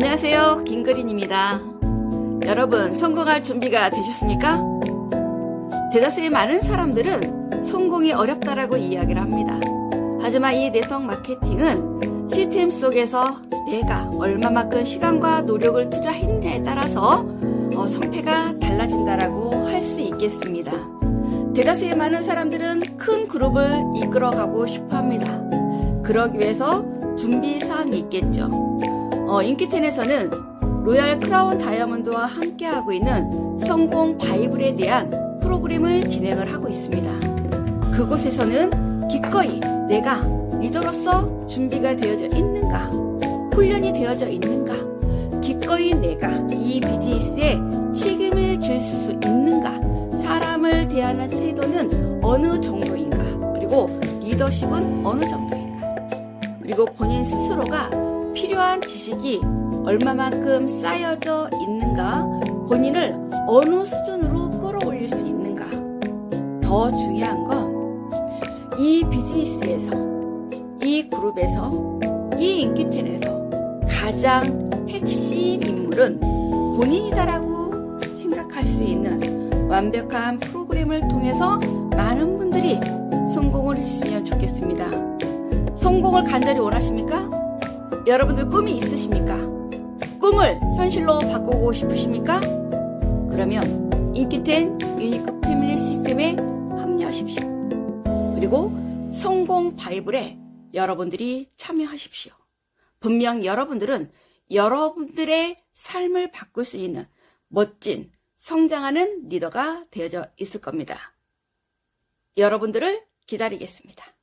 안녕하세요. 김그린입니다. 여러분, 성공할 준비가 되셨습니까? 대다수의 많은 사람들은 성공이 어렵다라고 이야기를 합니다. 하지만 이 네트워크 마케팅은 시스템 속에서 내가 얼마만큼 시간과 노력을 투자했느냐에 따라서 어, 성패가 달라진다라고 할 수 있겠습니다. 대다수의 많은 사람들은 큰 그룹을 이끌어가고 싶어 합니다. 그러기 위해서 준비 사항이 있겠죠. 어, 인기텐에서는 로얄 크라운 다이아몬드와 함께하고 있는 성공 바이블에 대한 프로그램을 진행을 하고 있습니다. 그곳에서는 기꺼이 내가 리더로서 준비가 되어져 있는가, 훈련이 되어져 있는가, 기꺼이 내가 이 비즈니스에 책임을 질 수 있는가, 사람을 대하는 태도는 어느 정도인가, 그리고 리더십은 어느 정도인가, 그리고 본인 스스로가 필요한 지식이 얼마만큼 쌓여져 있는가, 본인을 어느 수준으로 끌어올릴 수 있는가. 더 중요한 건 이 비즈니스에서, 이 그룹에서, 이 인기텐에서 가장 핵심 인물은 본인이다라고 생각할 수 있는 완벽한 프로그램을 통해서 많은 분들이 성공을 했으면 좋겠습니다. 성공을 간절히 원하십니까? 여러분들 꿈이 있으십니까? 꿈을 현실로 바꾸고 싶으십니까? 그러면 인기텐 유니크 패밀리 시스템에 합류하십시오. 그리고 성공 바이블에 여러분들이 참여하십시오. 분명 여러분들은 여러분들의 삶을 바꿀 수 있는 멋진 성장하는 리더가 되어져 있을 겁니다. 여러분들을 기다리겠습니다.